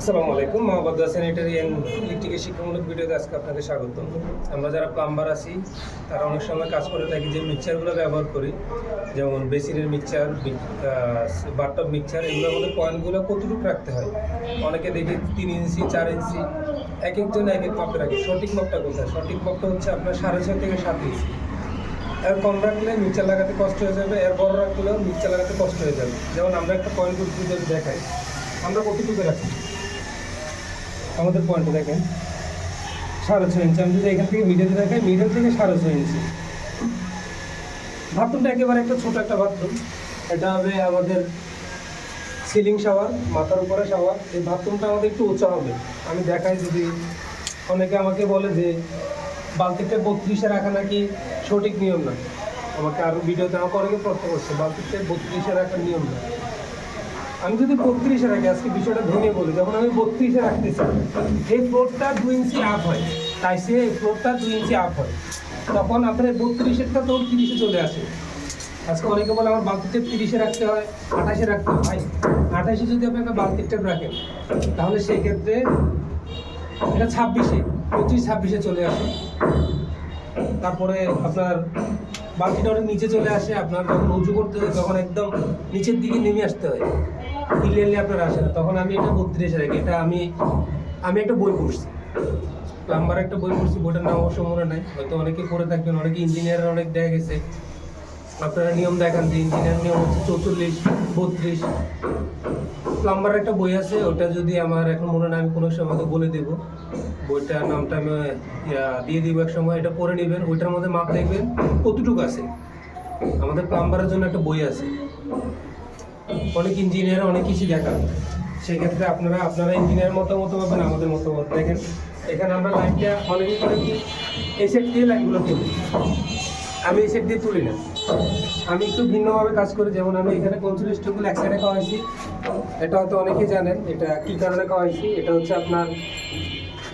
আসসালামু আলাইকুম। Mohammad sanitary and ইলেকট্রিকের শিক্ষামূলক ভিডিওতে আজকে আপনাকে স্বাগত। আমরা যারা প্লাম্বার আছি, তারা অনেক সময় কাজ করে থাকি যে মিক্সচারগুলো ব্যবহার করি, যেমন বেসিনের মিক্সচার বাটটপ মিক্সচার এগুলোর মধ্যে পয়েন্টগুলো কতটুকু রাখতে হয়? অনেকে দেখি তিন ইঞ্চি, চার ইঞ্চি, এক একজন এক এক মাপে রাখে। সঠিক মাপটা কোথায়? সঠিক মাপটা হচ্ছে আপনার সাড়ে ছয় থেকে সাত ইঞ্চি। এর কম রাখলে মিক্সচার লাগাতে কষ্ট হয়ে যাবে, এর বড় রাখলেও মিক্সচার লাগাতে কষ্ট হয়ে যাবে। যেমন আমরা একটা পয়েন্ট দেখাই, আমরা কতটুকু রাখি? আমাদের পয়েন্টে দেখেন। সাড়ে ছয় ইঞ্চি আমি যদি এখান থেকে মিডিয়াতে দেখাই মিডিয়াম থেকে সাড়ে ছয় ইঞ্চি বাথরুমটা একেবারে একটা ছোট একটা বাথরুম এটা হবে আমাদের সিলিং শাওয়ার মাথার উপরে শাওয়ার এই বাথরুমটা আমাদের একটু উঁচা হবে। আমি দেখাই যদি অনেকে আমাকে বলে যে বালতিটা বত্রিশে রাখা নাকি সঠিক নিয়ম না? আমাকে আরও ভিডিওতে আমাকে অনেকে প্রশ্ন করছে বালতিটা বত্রিশে রাখার নিয়ম না। আমি যদি বত্রিশে রাখি আজকে বিষয়টা ভেঙে বলি, যখন আমি বত্রিশে রাখতেছি, এই ফ্লোরটা দু ইঞ্চি আপ হয়। তাই সে এই ফ্লোরটা দু ইঞ্চি আপ হয়। তখন আপনার বত্রিশেরটা তো তিরিশে চলে আসে। আজকে অনেকে বলে আমার বালতির টেপ তিরিশে রাখতে হয়, আঠাশে রাখতে হয়। আঠাশে যদি আপনি একটা বালতির টেপ রাখেন, তাহলে সেই ক্ষেত্রে এটা ছাব্বিশে, পঁচিশ, ছাব্বিশে চলে আসে। তারপরে আপনার বালতিটা অনেক নিচে চলে আসে, আপনার যখন উঁচু করতে হয় তখন একদম নিচের দিকে নেমে আসতে হয়। ক্লিয়ারলি আপনার আসে না। তখন আমি এটা বত্রিশে রাখি এটা আমি আমি একটা বই পড়ছি। প্লাম্বার একটা বই পড়ছি, বইটার নাম অবশ্য মনে নাই। হয়তো অনেকে পড়ে থাকবেন, অনেকে ইঞ্জিনিয়ার অনেক দেখা গেছে। আপনারা নিয়ম দেখান যে ইঞ্জিনিয়ার নিয়ম হচ্ছে চৌচল্লিশ, বত্রিশ। প্লাম্বার একটা বই আছে, ওটা যদি আমার এখন মনে নাই, আমি কোনো সময় বলে দেবো। বইটার নামটা আমি দিয়ে দিব এক সময়, এটা পড়ে নেবেন, ওইটার মধ্যে মাপ দেখবেন কতটুকু আছে। আমাদের প্লাম্বারের জন্য একটা বই আছে। অনেক ইঞ্জিনিয়ার অনেক কিছু দেখান। সেক্ষেত্রে আপনারা আপনারা ইঞ্জিনিয়ার মতামত পাবেন, আমাদের মতামত দেখেন। এখানে আমরা লাইনটা অনেকে করে কি এই সেট দিয়ে লাইনগুলো তুলি। আমি এই সেট দিয়ে তুলি না। আমি একটু ভিন্নভাবে কাজ করি, যেমন আমি এখানে কনসুল স্টোকগুলো এক খাওয়াইছি। এটা হয়তো অনেকেই জানেন, এটা কী কারণে খাওয়াইছি? এটা হচ্ছে আপনার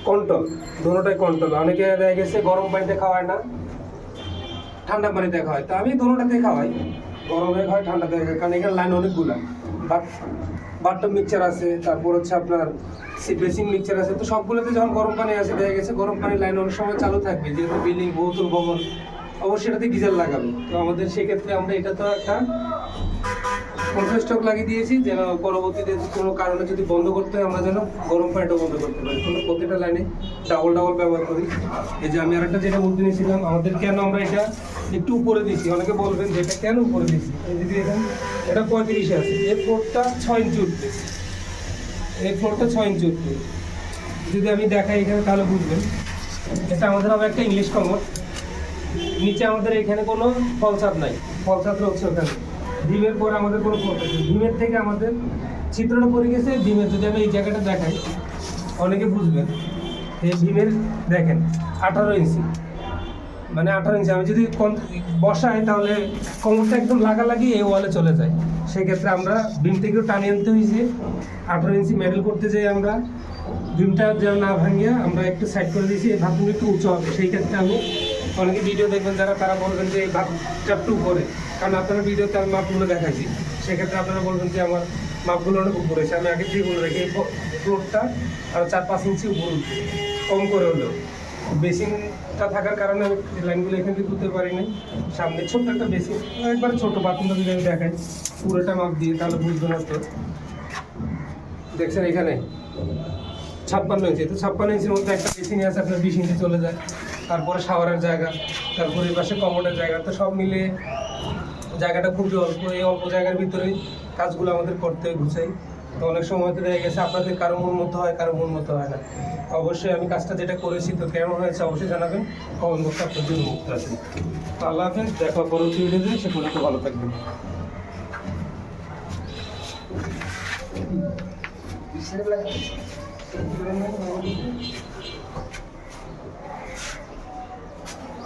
কন্ট্রোল, দোনোটাই কন্ট্রোল। অনেকে দেখা গেছে গরম পানিতে খাওয়ায় না, ঠান্ডা পানিতে খাওয়ায়। তো আমি দোনোটাতে খাওয়াই। গরমে খাওয়াই ঠান্ডাতে খাওয়াই, কারণ এখানে লাইন অনেকগুলো। বাট বাট্টপ মিক্সচার আছে, তারপর হচ্ছে আপনার বেসিং মিক্সচার আছে। তো সবগুলোতে যখন গরম পানি আসে, দেখা গেছে গরম পানির লাইন অনেক সময় চালু থাকবে। যেহেতু বিল্ডিং বহুতল ভবন, অবশ্যই এটাতে গিজার লাগাবে। তো আমাদের সেক্ষেত্রে আমরা এটা তো একটা কন্ট্রোল স্টক লাগিয়ে দিয়েছি, যেন পরবর্তীতে কোনো কারণে যদি বন্ধ করতে হয়, আমরা যেন গরম পানিটা বন্ধ করতে পারি। কোনো প্রতিটা লাইনে ডাবল ডাবল ব্যবহার করি। এই যে আমি আরেকটা যেটা বলতে নিয়েছিলাম, আমাদের কেন আমরা এটা একটু উপরে দিয়েছি? অনেকে বলবেন যে এটা কেন উপরে দিয়েছি? যদি দেখেন, এটা পঁয়ত্রিশে আছে। এই ফ্লোরটা ছয় ইঞ্চি উঠবে। এই ফ্লোরটা ছয় ইঞ্চি উঠবে। যদি আমি দেখাই এখানে, তাহলে বুঝবেন। এটা আমাদের হবে একটা ইংলিশ কমর নিচে আমাদের এখানে কোনো ফলসাদ নাই। ফলসাদ হচ্ছে ওখানে। ডিমের পর আমাদের কোনো ডিমের থেকে আমাদের চিত্রটা পড়ে গেছে, ডিমের যদি আমি এই জায়গাটা দেখাই, অনেকে বুঝবেন। এই ডিমের দেখেন, আঠারো ইঞ্চি। মানে আঠারো ইঞ্চি। আমি যদি বসাই, তাহলে কোমরটা একদম লাগালাগি এই ওয়ালে চলে যায়। সেক্ষেত্রে আমরা ডিম থেকেও টানিয়ে আনতে হয়েছে আঠারো ইঞ্চি মেডেল করতে যাই আমরা। ডিমটা যেন না ভাঙিয়ে আমরা একটু সাইড করে দিয়েছি, এই ভাতগুলো একটু উঁচু হবে। সেই ক্ষেত্রে আমি অনেকে ভিডিও দেখবেন যারা, তারা বলবেন যে এই একটু উপরে। কারণ আপনারা ভিডিওতে আমি মাপগুলো দেখাইছি। সেক্ষেত্রে আপনারা বলবেন যে আমার মাপগুলো অনেক উপরে আমি আগে দিয়ে বলে রাখি, এই ফ্লোরটা আর চার পাঁচ ইঞ্চি উপর কম করে হলেও। বেসিনটা থাকার কারণে আমি লাইনগুলো এখান থেকে তুলতে পারি নাই। সামনে ছোট্ট একটা বেসিন, একবার ছোটো বাথরুমটা যদি আমি দেখাই, পুরোটা মাপ দিয়ে তাহলে বুঝবেন না তো দেখছেন এখানে? ছাপ্পান্ন ইঞ্চি। তো ছাপ্পান্ন ইঞ্চির মধ্যে একটা বেসিন আছে, আপনার বিশ ইঞ্চি চলে যায়। তারপরে শাওয়ারের জায়গা, তারপরে পাশে কমোডের জায়গা। তো সব মিলে জায়গাটা খুবই অল্প, এই অল্প জায়গার ভিতরেই কাজগুলো আমাদের করতে গুছাই। তো অনেক সময় তো দেখা গেছে আপনাদের কারও মন মতো হয়, কারও মন মতো হয় না। অবশ্যই আমি কাজটা যেটা করেছি, তো কেমন হয়েছে অবশ্যই জানাবেন। কমন বক্সে আপনার জন্য মুক্ত আছে। তো আল্লাহ হাফেজ, দেখা পরবর্তী ভিডিওতে, সে পর্যন্ত ভালো থাকবেন।